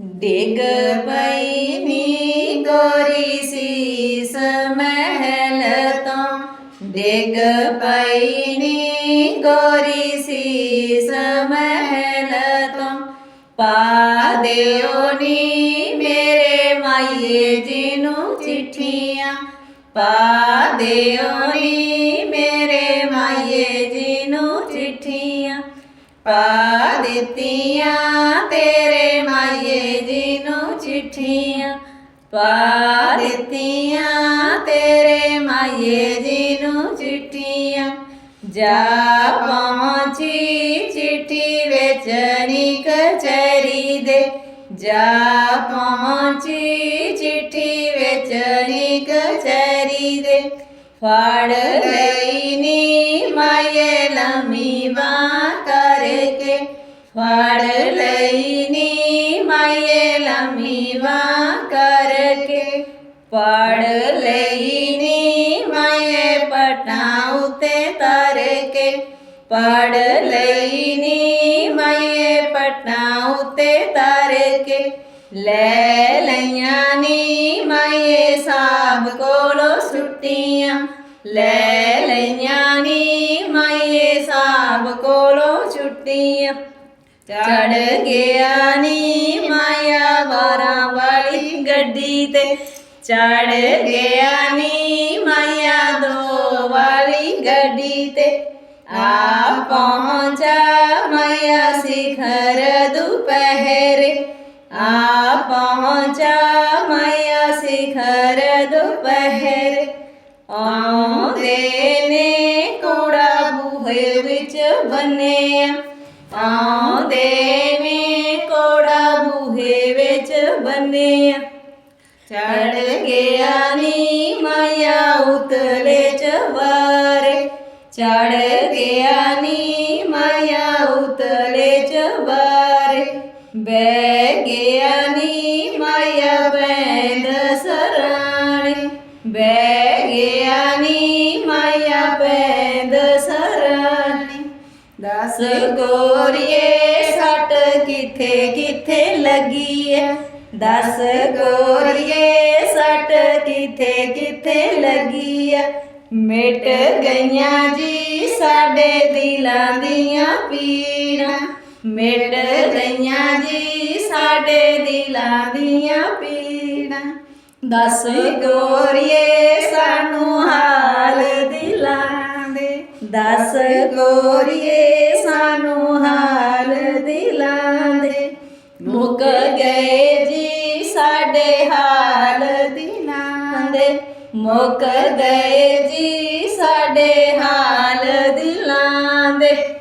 ਡਿੱਗ ਪਈ ਨੀ ਗੋਰੀ ਸੀਸ ਮਹਿਲ ਤੋਂ। ਡਿੱਗ ਪਈ ਨੀ ਗੋਰੀ ਸੀਸ ਮਹਿਲ ਤੋਂ। ਪਾ ਦਿਓ ਨੀ ਮੇਰੇ ਮਾਈਏ ਜੀ ਨੂੰ ਚਿੱਠੀਆਂ। ਪਾ ਦਿਓ ਨੀ ਮੇਰੇ ਮਾਈਏ ਜੀ ਨੂੰ ਚਿੱਠੀਆਂ। ਪਾ ਦਿੱਤੀਆਂ ਤੇਰੇ ਮਾਈਏ ਜੀ ਨੂੰ ਚਿੱਠੀਆਂ ਪਾ ਦਿੱਤੀਆਂ, ਤੇਰੇ ਮਾਈਏ ਜੀ ਨੂੰ ਚਿੱਠੀਆਂ ਜਾ ਪਹੁੰਚੀ ਚਿੱਠੀ ਵੇਚਣੀ ਕਚਰੀ ਦੇ। ਜਾ ਪਹੁੰਚੀ ਚਿੱਠੀ ਵੇਚਣੀ ਕਚਰੀ ਦੇ। ਫੜ ਲੈ ਫੜ ਲਈ ਨੀ ਮਾਏ ਲੰਮੀ ਬਾਂਹ ਕਰਕੇ ਪੜ ਲਈ ਨੀ ਮਾਏ ਪਟਾਂ ਉਤੇ ਤਰ ਕੇ ਪੜ ਲਈ ਨੀ ਮਾਏ ਪਟਾਂ ਚੜ ਗਿਆ ਨੀ ਮਾਇਆ ਵਾਰਾਂ ਵਾਲੀ ਗੱਡੀ ਤੇ ਚੜ ਗਿਆ ਨੀ ਮਾਇਆ ਦੋ ਵਾਲੀ ਗੱਡੀ ਤੇ ਆ ਪਹੁੰਚਾ ਮਾਇਆ ਸਿਖਰ ਦੁਪਹਿਰੇ ਆ ਪਹੁੰਚਾ ਮਾਇਆ ਸਿਖਰ ਦੁਪਹਿਰੇ ਆਉਂਦੇ ਨੇ ਕੋੜਾ ਬੂਹੇ ਵਿੱਚ ਬੰਨਿਆ ਆ ਬੰਨਿਆ ਚੜ ਗਿਆ ਨੀ ਮਾਇਆ ਉਤਲੇ ਚਵਾਰੇ ਚੜ ਗਿਆ ਨੀ ਮਾਇਆ ਉਤਲੇ ਚਵਾਰੇ ਬਹਿ ਗਿਆ ਨੀ ਮਾਇਆ ਬੈਂਦ ਸਰਾਣੇ। ਬਹਿ ਗਿਆ ਨੀ ਮਾਇਆ ਬੈਂਦ ਸਰਾਣੇ। ਦਸ ਗੋਰੀਏ ਦਸ ਗੋਰੀਏ, ਸੱਟ ਕਿੱਥੇ ਕਿੱਥੇ ਲੱਗੀ ਐ ਮਿਟ ਗਈਆਂ ਜੀ ਸਾਡੇ ਦਿਲਾਂ ਦੀਆਂ ਪੀੜਾਂ। ਮਿਟ ਗਈਆਂ ਜੀ ਸਾਡੇ ਦਿਲਾਂ ਦੀਆਂ ਪੀੜਾਂ। ਦਸ ਗੋਰੀਏ, ਸਾਨੂੰ ਹਾਲ ਦਿਲਾਂ ਦੇ। ਦਸ ਗੋਰੀਏ, ਸਾਨੂੰ ਹਾਲ ਦਿਲਾਂ ਦੇ। ਮੁੱਕ ਗਏ ਮੁਕਦੇ ਜੀ ਸਾਡੇ ਹਾਲ ਦਿਲਾਂ ਦੇ।